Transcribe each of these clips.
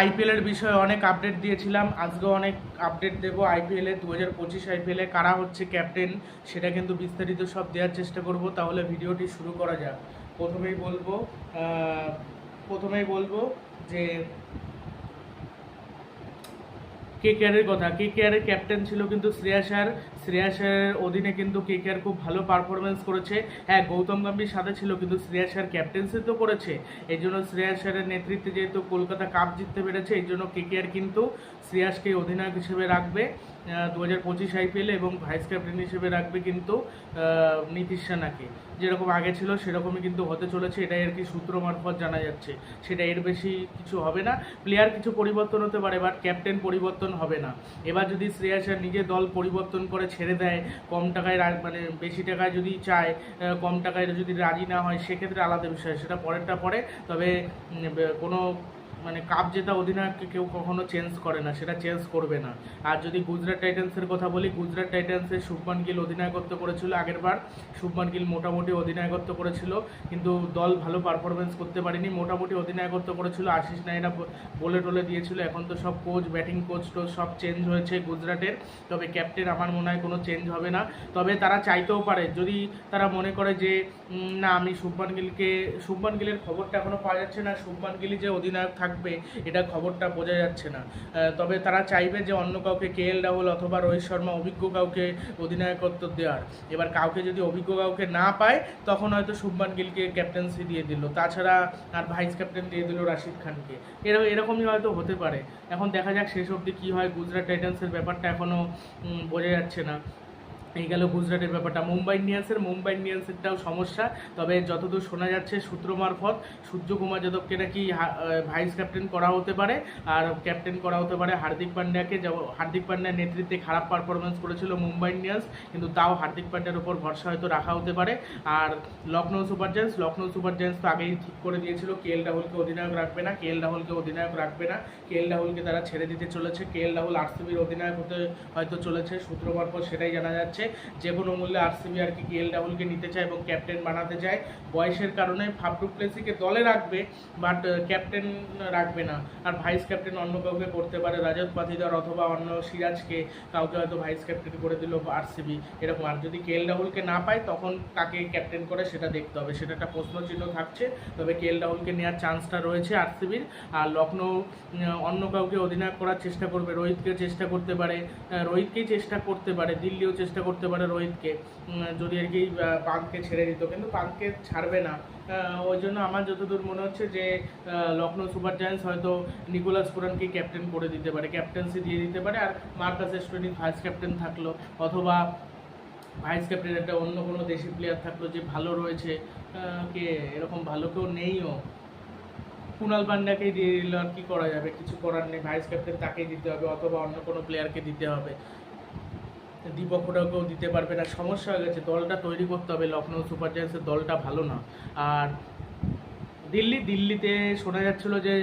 আইপিএলের বিষয়ে অনেক আপডেট দিয়েছিলাম। আজকে অনেক আপডেট দেবো আইপিএলে দু হাজার পঁচিশ আইপিএলে কারা হচ্ছে ক্যাপ্টেন সেটা কিন্তু বিস্তারিত সব দেওয়ার চেষ্টা করব। তাহলে ভিডিওটি শুরু করা যাক। প্রথমেই বলব প্রথমেই বলব যে কে কেয়ারের কথা। কে কেয়ারের ক্যাপ্টেন ছিল কিন্তু শ্রেয়া স্যার শ্রেয়া সারের অধীনে কিন্তু কে কেয়ার খুব ভালো পারফরমেন্স করেছে। হ্যাঁ গৌতম গম্ভীর সাথে ছিল কিন্তু শ্রেয়া শ্রেয়াসার ক্যাপ্টেন্সি তো করেছে। এই জন্য শ্রেয়াসারের নেতৃত্বে যেহেতু কলকাতা কাপ জিততে পেরেছে, এই জন্য কে কেয়ার কিন্তু শ্রেয়াসকে অধিনায়ক হিসেবে রাখবে। দু হাজার পঁচিশ আইপিএলে এবং ভাইস ক্যাপ্টেন হিসেবে রাখবে কিন্তু নীতিশ রানাকে যেরকম আগে ছিল, সেরকমই কিন্তু হতে চলেছে। এটাই আর কি সূত্র মারফত জানা যাচ্ছে। সেটা এর বেশি কিছু হবে না। প্লেয়ার কিছু পরিবর্তন হতে পারে বাট ক্যাপ্টেন পরিবর্তন হবে না। এবার যদি শ্রেয়াসার নিজে দল পরিবর্তন করে ছেড়ে দেয়, কম টাকায় মানে বেশি টাকায় যদি চায় কম টাকায় যদি রাজি না হয়, সেক্ষেত্রে আলাদা বিষয়। সেটা পরেরটা পরে। তবে কোনো মানে কাপ জেতা অধিনায়ককে কেউ কখনো চেঞ্জ করে না, সেটা চেঞ্জ করবে না। আর যদি গুজরাট টাইটান্সের কথা বলি, গুজরাট টাইটান্সের শুভমান গিল অধিনায়কত্ব করেছিল আগের বার। শুভমান গিল মোটামুটি অধিনায়কত্ব করেছিল, কিন্তু দল ভালো পারফরমেন্স করতে পারেনি। মোটামুটি অধিনায়কত্ব করেছিল, আশিস নাইরা বলে টলে দিয়েছিল, এখন তো সব কোচ ব্যাটিং কোচ টোচ সব চেঞ্জ হয়েছে গুজরাটের। তবে ক্যাপ্টেন আমার মনে হয় কোনো চেঞ্জ হবে না। তবে তারা চাইতেও পারে, যদি তারা মনে করে যে না, আমি শুভমান গিলকে শুভমান গিলের খবরটা এখনও পাওয়া যাচ্ছে না। শুভমান গিল যে অধিনায়ক থাকবে, এটা খবরটা বোঝা যাচ্ছে না। তবে তারা চাইবে যে অন্য কাউকে কে এল রাহুল অথবা রোহিত শর্মা অভিজ্ঞ কাউকে অধিনায়কত্ব দেওয়ার। এবার কাউকে যদি অভিজ্ঞ কাউকে না পায়, তখন হয়তো শুভমান গিলকে ক্যাপ্টেন্সি দিয়ে দিল। তাছাড়া আর ভাইস ক্যাপ্টেন দিয়ে দিল রাশিদ খানকে। এরকম এরকমই হয়তো হতে পারে। এখন দেখা যাক শেষ অবধি কী হয়। গুজরাট টাইটান্সের ব্যাপারটা এখনও বোঝা যাচ্ছে না। এই গেল গুজরাটের ব্যাপারটা। মুম্বাই ইন্ডিয়ান্সের, মুম্বাই ইন্ডিয়ান্সেরটাও সমস্যা। তবে যতদূর শোনা যাচ্ছে সূত্র মারফত, সূর্যকুমার যাদবকে নাকি ভাইস ক্যাপ্টেন করা হতে পারে, আর ক্যাপ্টেন করা হতে পারে হার্দিক পান্ডিয়াকে। হার্দিক পান্ডিয়ার নেতৃত্বে খারাপ পারফরমেন্স করেছিল মুম্বাই ইন্ডিয়ান্স, কিন্তু তাও হার্দিক পান্ডিয়ার উপর ভরসা হয়তো রাখা হতে পারে। আর Lucknow super giants, Lucknow super giants তো আগেই ঠিক করে দিয়েছিল, কে এল রাহুলকে অধিনায়ক রাখবে না, কে এল রাহুলকে অধিনায়ক রাখবে না। কে এল রাহুলকে তারা ছেড়ে দিতে চলেছে, কে এল রাহুল আরসিবির অধিনায়ক হতে হয়তো চলেছে, সূত্র মারফত সেটাই জানা যাচ্ছে। যে কোনো মূল্যে আরসিবি আর কি এল রাহুলকে নিতে চায় এবং ক্যাপ্টেন বানাতে চায়। বয়সের কারণে ফাফডু প্লেসিকে দলে রাখবে বাট ক্যাপ্টেন রাখবে না। আর ভাইস ক্যাপ্টেন অন্য কাউকে করতে পারে রাজত পাতিদার অথবা অন্য সিরাজকে কাউকে হয়তো ভাইস ক্যাপ্টেন করে দিল আরসিবি। এরকম, আর যদি কে এল রাহুলকে না পায়, তখন কাকে ক্যাপ্টেন করে সেটা দেখতে হবে। সেটা একটা প্রশ্ন চিহ্ন থাকছে, তবে কে এল রাহুলকে নেওয়ার চান্সটা রয়েছে আরসিবির। আর লখনৌ অন্য কাউকে অধিনায়ক করার চেষ্টা করবে, রোহিতকে চেষ্টা করতে পারে রোহিতকেই চেষ্টা করতে পারে, দিল্লিও চেষ্টা করতে পারে রোহিতকে। যদি আর কি পান্তকে ছেড়ে দিত। কিন্তু পান্তকে ছাড়বে না। ওই জন্য আমার যতদূর মনে হচ্ছে যে লখনৌ সুপার জায়ান্টস হয়তো নিকোলাস পুরানকে ক্যাপ্টেন করে দিতে পারে। ক্যাপ্টেন্সি দিয়ে দিতে পারে। আর মার্কাস এস্টোনি ভাইস ক্যাপ্টেন থাকল। অথবা ভাইস ক্যাপ্টেন একটা অন্য কোনো দেশি প্লেয়ার থাকল যে ভালো রয়েছে। কে? এরকম ভালো কেউ নেইও। কুণাল পান্ডাকেই দিয়ে দিল আর কি করা যাবে? কিছু করার নেই। ভাইস ক্যাপ্টেন তাকেই দিতে হবে। অথবা অন্য কোনো প্লেয়ারকে দিতে হবে। দীপক হুডাকেও দিতে পারবে না। সমস্যা হয়ে গেছে। দলটা তৈরি করতে হবে। লখনৌ সুপার জায়ান্টসের দলটা ভালো না। আর দিল্লি, দিল্লিতে শোনা যাচ্ছিল যে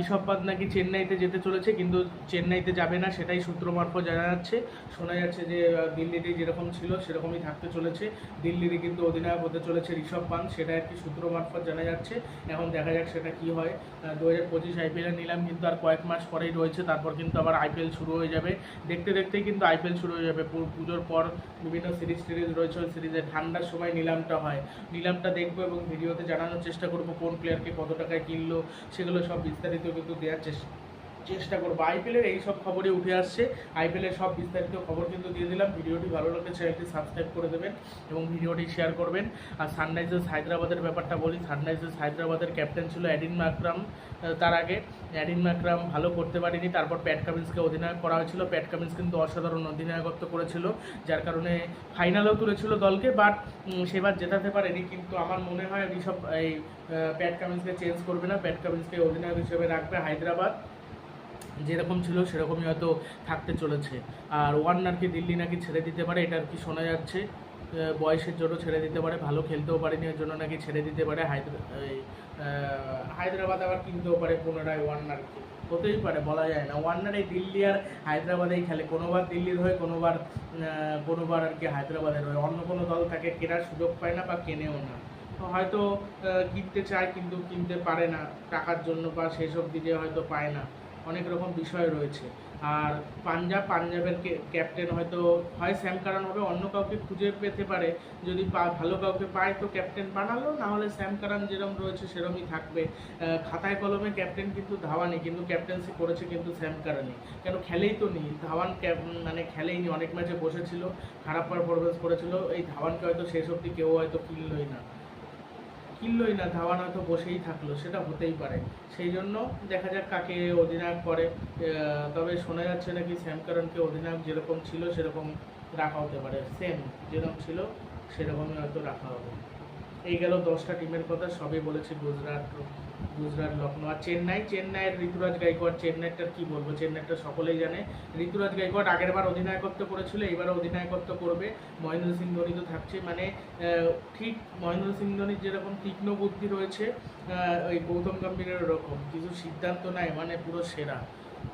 ঋষভ পান্ত নাকি চেন্নাইতে যেতে চলেছে, কিন্তু চেন্নাইতে যাবে না সেটাই সূত্র মারফত জানা যাচ্ছে। শোনা যাচ্ছে যে দিল্লিতে যেরকম ছিল, সেরকমই থাকতে চলেছে। দিল্লিরই কিন্তু অধিনায়ক হতে চলেছে ঋষভ পান্ত সেটা আর কি সূত্র মারফত জানা যাচ্ছে। এখন দেখা যাক সেটা কি হয়। দু হাজার পঁচিশ আইপিএল নিলাম, কিন্তু আর কয়েক মাস পরেই রয়েছে, তারপর কিন্তু আবার আইপিএল শুরু হয়ে যাবে। দেখতে দেখতেই কিন্তু আইপিএল শুরু হয়ে যাবে। পুজোর পর বিভিন্ন সিরিজ টিরিজ রয়েছে, ওই সিরিজে ঠান্ডার সময় নিলামটা হয়। নিলামটা দেখব এবং ভিডিওতে জানানোর চেষ্টা করব কোন প্লেয়ারকে কত টাকায় কিনলো সেগুলো সব বিস্তারিত কিন্তু দেওয়ার চেষ্টা চেষ্টা করব। আইপিএলের এই সব খবরই উঠে আসছে। আইপিএলের সব বিস্তারিত খবর কিন্তু দিয়ে দিলাম। ভিডিওটি ভালো লাগলে চ্যানেলটি সাবস্ক্রাইব করে দেবেন এবং ভিডিওটি শেয়ার করবেন। আর সানরাইজার্স হায়দ্রাবাদের ব্যাপারটা বলি। সানরাইজার্স হায়দ্রাবাদের ক্যাপ্টেন ছিল অ্যাডিন মাকরাম তার আগে। অ্যাডিন মাকরাম ভালো করতে পারেনি। তারপর প্যাট কামিন্সকে অধিনায়ক করা হয়েছিল। প্যাট কামিন্স কিন্তু অসাধারণ অধিনায়কত্ব করেছিল, যার কারণে ফাইনালেও তুলেছিল দলকে। বাট সেবার জেতাতে পারেনি। কিন্তু আমার মনে হয় ঋষভ, এই প্যাট কামিন্সকে চেঞ্জ করবে না। প্যাট কামিন্সকে অধিনায়ক হিসেবে রাখবে হায়দ্রাবাদ। যেরকম ছিল সেরকমই হয়তো থাকতে চলেছে। আর ওয়ার্নারকে দিল্লি নাকি ছেড়ে দিতে পারে এটা আর কি শোনা যাচ্ছে? বয়সের জন্য ছেড়ে দিতে পারে, ভালো খেলতেও পারেনি ওর জন্য নাকি ছেড়ে দিতে পারে। হায়দ্রাবাদ আবার কিনতেও পারে পুনরায় ওয়ার্নারকে হতেই পারে, বলা যায় না। ওয়ার্নার এই দিল্লি আর হায়দ্রাবাদেই খেলে। কোনোবার দিল্লির হয়ে, কোনোবার কোনোবার আর কি হায়দ্রাবাদের হয়ে। অন্য কোনো দল তাকে কেনার সুযোগ পায় না বা কেনেও না। হয়তো কিনতে চায় কিন্তু কিনতে পারে না। টাকার জন্য বা সেসব দিকে হয়তো পায় না। অনেক রকম বিষয় রয়েছে। আর পাঞ্জাব, পাঞ্জাবের ক্যাপ্টেন হয়তো হয় স্যাম কারান হবে, অন্য কাউকে খুঁজে পেতে পারে। যদি ভালো কাউকে পায় তো ক্যাপ্টেন বানালো, না হলে স্যাম কারান যেরকম রয়েছে সেরকমই থাকবে। খাতায় কলমে ক্যাপ্টেন কিন্তু ধাওয়ানি কিন্তু ক্যাপ্টেন্সি করেছে কিন্তু স্যাম কারানই কেন খেলেই তো নি ধাওয়ান মানে খেলেই নি অনেক ম্যাচে বসেছিল, খারাপ পারফরমেন্স করেছিল, এই ধাওয়ানকে হয়তো শেষ অবধি কেউ হয়তো কিনলই না। কিনলই না, ধাওয়ান হয়তো বসেই থাকল, সেটা হতেই পারে। সেই জন্য দেখা যাক কাকে অধিনায়ক করে। তবে শোনা যাচ্ছে নাকি স্যাম কারণকে অধিনায়ক যেরকম ছিল, সেরকম রাখা হতে পারে। সেম, যেরকম ছিল, সেরকমই হয়তো রাখা হবে। এই গেল দশটা টিমের কথা, সবই বলেছি গুজরাট গুজরাট লখনৌ আর চেন্নাই। চেন্নাইয়ের ঋতুরাজ গাইকোয়াড, চেন্নাইটার কি বলব? চেন্নাইটা সকলেই জানে। ঋতুরাজ গাইকোয়াড আগের বার অধিনায়কত্ব করেছিল এবারও অধিনায়কত্ব করবে। মহেন্দ্র সিং ধোনি তো থাকছে মানে ঠিক মহেন্দ্র সিং ধোনির যেরকম তীক্ষ্ণ বুদ্ধি রয়েছে ওই গৌতম গম্ভীরের ওরকম কিছু সিদ্ধান্ত নেয় মানে পুরো সেরা।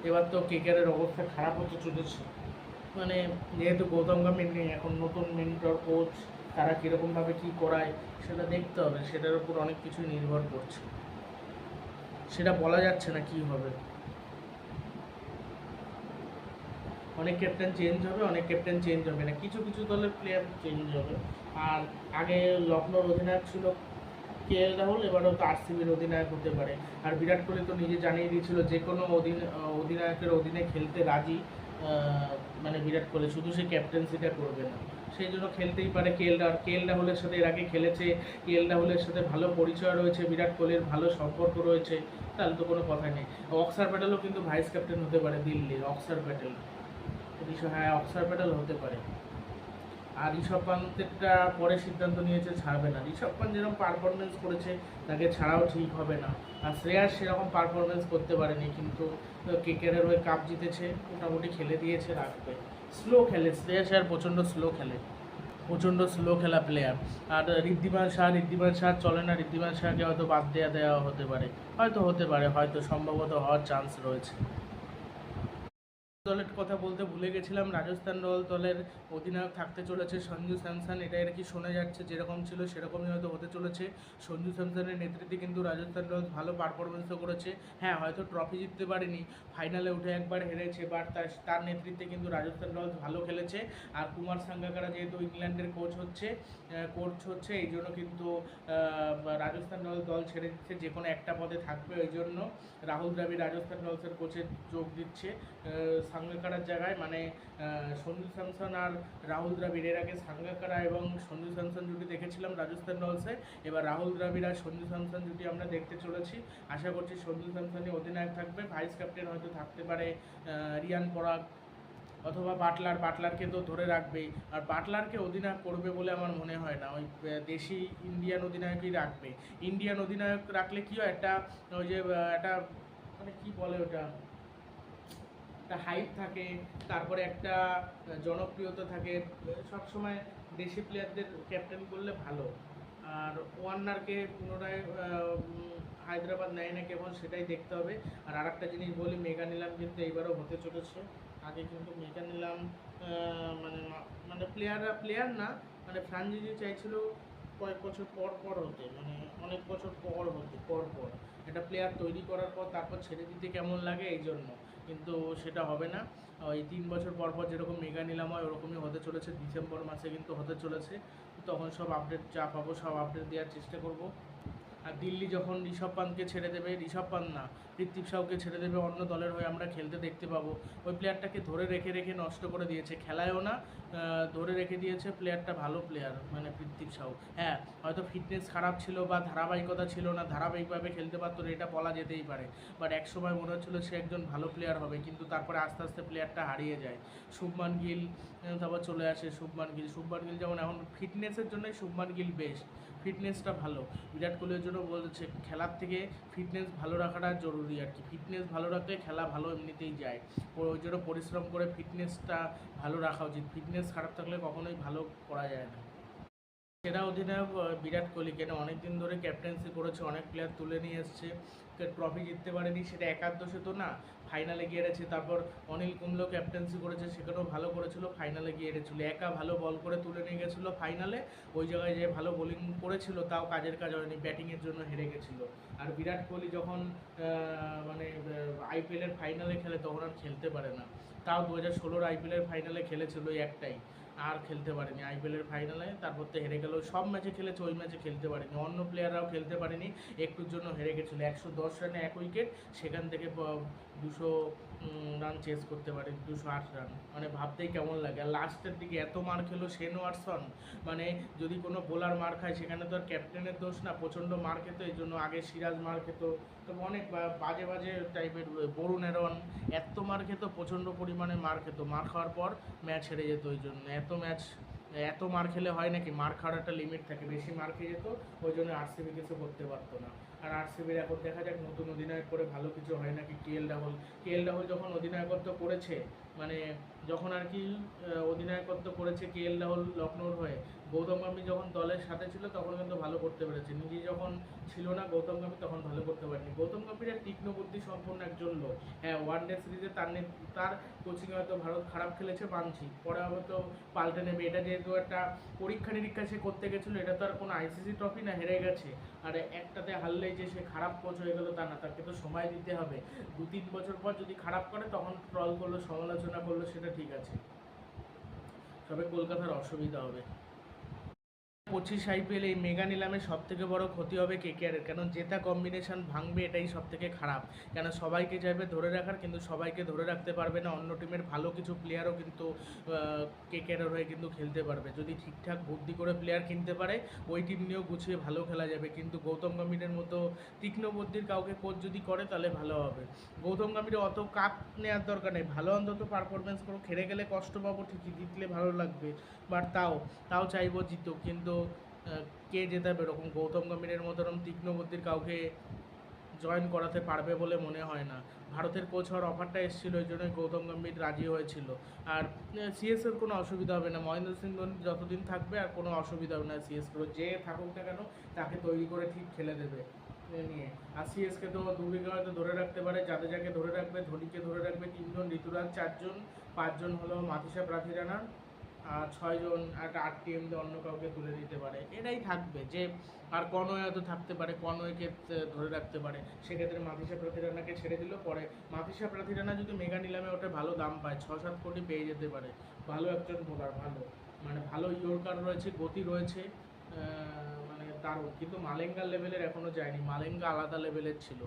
এবার তো কেকারের অবস্থা খারাপ হতে চলেছে। মানে যেহেতু গৌতম গম্ভীর নেই, এখন নতুন মেন্টর কোচ তারা কীরকমভাবে কী করায়, সেটা দেখতে হবে। সেটার উপর অনেক কিছুই নির্ভর করছে। সেটা বলা যাচ্ছে না কি হবে। অনেক ক্যাপ্টেন চেঞ্জ হবে, অনেক ক্যাপ্টেন চেঞ্জ হবে না। কিছু কিছু দলের প্লেয়ার চেঞ্জ হবে। আর আগে লখনৌর অধিনায়ক ছিল কে এল রাহুল, এবারও তো আরসিবির অধিনায়ক হতে পারে। আর বিরাট কোহলি তো নিজে জানিয়ে দিয়েছিল, যে কোনো অধীন অধিনায়কের অধীনে খেলতে রাজি মানে বিরাট কোহলি। শুধু সে ক্যাপ্টেন্সিটা করবে না। সেই জন্য খেলতেই পারে কে এল রাহুল। কে এল রাহুলের সাথে এর আগে খেলেছে। কে এল রাহুলের সাথে ভালো পরিচয় রয়েছে। বিরাট কোহলির ভালো সম্পর্ক রয়েছে। তাহলে তো কোনো কথাই নেই। অক্সার প্যাটেলও কিন্তু ভাইস ক্যাপ্টেন হতে পারে দিল্লির অক্সার প্যাটেল হ্যাঁ অক্সার প্যাটেল হতে পারে। আর ঋষভ পান্তেরটা পরে সিদ্ধান্ত নিয়েছে, ছাড়বে না। ঋষভ পান্ত যেরকম পারফরমেন্স করেছে, তাকে ছাড়াও ঠিক হবে না। আর শ্রেয়াস সেরকম পারফরমেন্স করতে পারেনি, কিন্তু কেকেরের হয়ে কাপ জিতেছে, মোটামুটি খেলে দিয়েছে রাখবে স্লো খেলে, শ্রেয়াস আর প্রচণ্ড স্লো খেলে। প্রচণ্ড স্লো খেলা প্লেয়ার আর ঋদ্ধিমান শাহ ঋদ্ধিমান শাহ চলে না, ঋদ্ধিমান শাহকে হয়তো বাদ দেওয়া দেওয়া হতে পারে। হয়তো হতে পারে, হয়তো সম্ভবত হওয়ার চান্স রয়েছে। দলের কথা বলতে ভুলে গেছিলাম। রাজস্থান দল দলের অধিনায়ক থাকতে চলেছে সঞ্জু স্যামসান। এটা আর কি শোনা যাচ্ছে, যেরকম ছিল সেরকমই হয়তো হতে চলেছে। সঞ্জু স্যামসানের নেতৃত্বে কিন্তু রাজস্থান দল ভালো পারফরমেন্সও করেছে। হ্যাঁ হয়তো ট্রফি জিততে পারেনি ফাইনালে উঠে একবার হেরেছে বাট তার তার নেতৃত্বে কিন্তু রাজস্থান দল ভালো খেলেছে। আর কুমার সাঙ্গাকারা যেহেতু ইংল্যান্ডের কোচ হচ্ছে কোচ হচ্ছে, এই জন্য কিন্তু রাজস্থান দল দল ছেড়ে দিচ্ছে, যে কোনো একটা পদে থাকবে, ওই জন্য রাহুল দ্রাবিড় রাজস্থান রয়্যালসের কোচে যোগ দিচ্ছে। সাঙ্গাকারার জায়গায় মানে সঞ্জু স্যামসন আর রাহুল দ্রাবিড়। এর আগে সাঙ্গাকারা এবং সঞ্জু স্যামসন জুটি দেখেছিলাম রাজস্থান রয়্যালসে। এবার রাহুল দ্রাবিড় আর সঞ্জু স্যামসন জুটি আমরা দেখতে চলেছি। আশা করছি সঞ্জু স্যামসনই অধিনায়ক থাকবে। ভাইস ক্যাপ্টেন হয়তো থাকতে পারে রিয়ান পরাগ অথবা বাটলার। বাটলারকে তো ধরে রাখবেই। আর বাটলারকে অধিনায়ক করবে বলে আমার মনে হয় না। ওই দেশি ইন্ডিয়ান অধিনায়কই রাখবে। ইন্ডিয়ান অধিনায়ক রাখলে কি হয়? একটা, ওই যে একটা মানে কি বলে ওটা? একটা হাইপ থাকে, তারপরে একটা জনপ্রিয়তা থাকে। সব সময় দেশি প্লেয়ারদের ক্যাপ্টেন করলে ভালো। আর ওয়ার্নারকে পুনরায় হায়দ্রাবাদ নেয় না কেমন সেটাই দেখতে হবে। আর আরেকটা জিনিস বলি, মেগা নিলাম কিন্তু এইবারও হতে চলেছে। আগে কিন্তু মেগা নিলাম মানে মানে প্লেয়াররা প্লেয়ার না মানে ফ্রাঞ্চাইজি চাইছিল কয়েক বছর পর পর হতে মানে অনেক বছর পর হতে, পর পর। একটা প্লেয়ার তৈরি করার পর তারপর ছেড়ে দিতে কেমন লাগে এই জন্য কিন্তু সেটা হবে না। ওই তিন বছর পর পর যেরকম মেগা নিলাম হয়, ওরকমই হতে চলেছে। ডিসেম্বর মাসে কিন্তু হতে চলেছে। তখন সব আপডেট যা পাবো সব আপডেট দেওয়ার চেষ্টা করব। আর দিল্লি যখন ঋষভ পান্তকে ছেড়ে দেবে, ঋষভ পান্ত না, ঋত্বিক সাউকে ছেড়ে দেবে, অন্য দলের হয়ে আমরা খেলতে দেখতে পাবো। ওই প্লেয়ারটাকে ধরে রেখে রেখে নষ্ট করে দিয়েছে। খেলায়ও না ধরে রেখে দিয়েছে প্লেয়ারটা ভালো প্লেয়ার মানে পৃথ্বীপ সাউ হ্যাঁ হয়তো ফিটনেস খারাপ ছিল বা ধারাবাহিকতা ছিল না, ধারাবাহিকভাবে খেলতে পারতো এটা বলা যেতেই পারে। বাট এক সময় মনে হচ্ছিল সে একজন ভালো প্লেয়ার হবে, কিন্তু তারপরে আস্তে আস্তে প্লেয়ারটা হারিয়ে যায়। শুভমান গিল তারপর চলে আসে শুভমান গিল। শুভমান গিল যেমন এখন ফিটনেসের জন্যই শুভমান গিল বেস্ট ফিটনেসটা ভালো। বিরাট কোহলির জন্য বলছে, খেলার থেকে ফিটনেস ভালো রাখাটা জরুরি আর কি। ফিটনেস ভালো রাখলে খেলা ভালো এমনিতেই যায়। ওই জন্য পরিশ্রম করে ফিটনেসটা ভালো রাখা উচিত। ফিটনেস খারাপ থাকলে কখনোই ভালো করা যায় না। সেরা অধিনায়ক বিরাট কোহলি, কেন? অনেকদিন ধরে ক্যাপ্টেন্সি করেছে, অনেক প্লেয়ার তুলে নিয়ে এসছে। ট্রফি জিততে পারেনি, সেটা একার দোষে তো না ফাইনালে গিয়ে হেরেছে তারপর অনিল কুম্বলেও ক্যাপ্টেন্সি করেছে, সেখানেও ভালো করেছিল ফাইনালে গিয়ে হেরেছিল একা ভালো বল করে তুলে নিয়ে গেছিল ফাইনালে ওই জায়গায় যে ভালো বোলিং করেছিল, তাও কাজের কাজ হয়নি ব্যাটিংয়ের জন্য হেরে গেছিল। আর বিরাট কোহলি যখন মানে আইপিএলের ফাইনালে খেলে, তখন আর খেলতে পারে না। তাও দু হাজার ষোলোর আইপিএলের ফাইনালে খেলেছিল একটাই। আর খেলতে পারেনি। আইপিএলের ফাইনালে তারপর তো হেরে গেল। সব ম্যাচে খেলেছে, ওই ম্যাচে খেলতে পারেনি। অন্য প্লেয়াররাও খেলতে পারেনি। একটুর জন্য হেরে গেছিল। একশো দশ রানে এক উইকেট সেখান থেকে দুশো রান চেস করতে পারে, দুশো আট রান মানে ভাবতেই কেমন লাগে। আর লাস্টের দিকে এত মার খেলো শেন ওয়াটসন মানে যদি কোনো বোলার মার খায়, সেখানে তো আর ক্যাপ্টেনের দোষ না, প্রচণ্ড মার খেত, এই জন্য আগে সিরাজ মার খেত। তো অনেক বাজে বাজে টাইপের বরুণ এরন এত মার খেত, প্রচণ্ড পরিমাণে মার খেত। মার খাওয়ার পর ম্যাচ হেরে যেত ওই জন্য। এত ম্যাচ এত মার খেলে হয় নাকি? মার খাওয়ার একটা লিমিট থাকে। বেশি মার খেয়ে যেত, ওই জন্য আরসিবি কিছু করতে পারতো না। আর আরসিবির এখন দেখা যাক, নতুন অধিনায়ক করে ভালো কিছু হয় নাকি কেএল রাহুল কেএল রাহুল যখন অধিনায়কত্ব করেছে মানে যখন আর কি অধিনায়কত্ব করেছে কেএল রাহুল লখনৌর হয়ে গৌতম গম্ভীর যখন দলের সাথে ছিল, তখন কিন্তু ভালো করতে পেরেছে। নিজে যখন ছিল না গৌতম গম্ভীর, তখন ভালো করতে পারেনি। গৌতম গম্ভীর এক তীক্ষ্ণ বুদ্ধি সম্পন্ন একজন লোক। হ্যাঁ ওয়ান ডে সিরিজে তার তার কোচিংয়ে হয়তো ভারত খারাপ খেলেছে মানছি। পরে হয়তো পাল্টে নেবে। এটা যেহেতু একটা পরীক্ষা নিরীক্ষা সে করতে গেছিল, এটা তো আর কোনো আইসিসি ট্রফি না, হেরে গেছে। আর একটাতে হারলেই যে সে খারাপ কোচ হয়ে গেল, তা না, তাকে তো সময় দিতে হবে। দু তিন বছর পর যদি খারাপ করে, তখন ট্রল করল, সমালোচনা করল, সেটা ঠিক আছে। তবে কলকাতার অসুবিধা হবে। পঁচিশ আইপিএল এই মেগা নিলামে সব থেকে বড় ক্ষতি হবে কেকেআরের কেন জেতা কম্বিনেশন ভাঙবে এটাই সব থেকে খারাপ। কেন সবাইকে চাইবে ধরে রাখার, কিন্তু সবাইকে ধরে রাখতে পারবে না। অন্য টিমের ভালো কিছু প্লেয়ারও কিন্তু কেকেআরের হয়ে কিন্তু খেলতে পারবে। যদি ঠিকঠাক বুদ্ধি করে প্লেয়ার কিনতে পারে, ওই টিম নিয়েও গুছিয়ে ভালো খেলা যাবে। কিন্তু গৌতম গম্ভীরের মতো তীক্ষ্ণ বুদ্ধির কাউকে কোচ যদি করে, তাহলে ভালো হবে। গৌতম গম্ভীরের অত কাপ নেওয়ার দরকার নেই। ভালো অন্তত পারফরমেন্স করো খেলে গেলে কষ্ট পাবো ঠিকই, জিতলে ভালো লাগবে। বাট তাও তাও চাইব জিতুক। কিন্তু কে যেতে জেতাবে? এরকম গৌতম গম্ভীরের মতো এরকম তীক্ষ্ণ বুদ্ধির কাউকে জয়েন করাতে পারবে বলে মনে হয় না। ভারতের কোচ হওয়ার অফারটা এসেছিল ওই জন্যই গৌতম গম্ভীর রাজি হয়েছিল। আর সিএসের কোনো অসুবিধা হবে না। মহেন্দ্র সিং ধোনি যতদিন থাকবে, আর কোনো অসুবিধা হবে না সিএসকে যে থাকুক না কেন, তাকে তৈরি করে ঠিক খেলে দেবে নিয়ে। আর সিএসকে তো দু বিঘা হয়তো ধরে রাখতে পারে। যাদের যাকে ধরে রাখবে, ধোনিকে ধরে রাখবে তিনজন, ঋতুরাজ চারজন, পাঁচজন হলো মাতিসা প্রার্থীরানা আর ছয়জন একটা আট টিএম দিয়ে অন্য কাউকে তুলে দিতে পারে। এটাই থাকবে যে আর কনওয়ে হয়তো থাকতে পারে কনওয়েকে ধরে রাখতে পারে। সেক্ষেত্রে মাতিসা প্রার্থীরানাকে ছেড়ে দিল পরে মাতিসা প্রার্থীরানা যদি মেগা নিলামে ওটা ভালো দাম পায় ছ সাত কোটি পেয়ে যেতে পারে। ভালো একজন বোলার ভালো। মানে ভালো ইয়র্কার রয়েছে, গতি রয়েছে মানে দারুণ। কিন্তু মালেঙ্গা লেভেলের এখনও যায়নি। মালেঙ্গা আলাদা লেভেলের ছিল।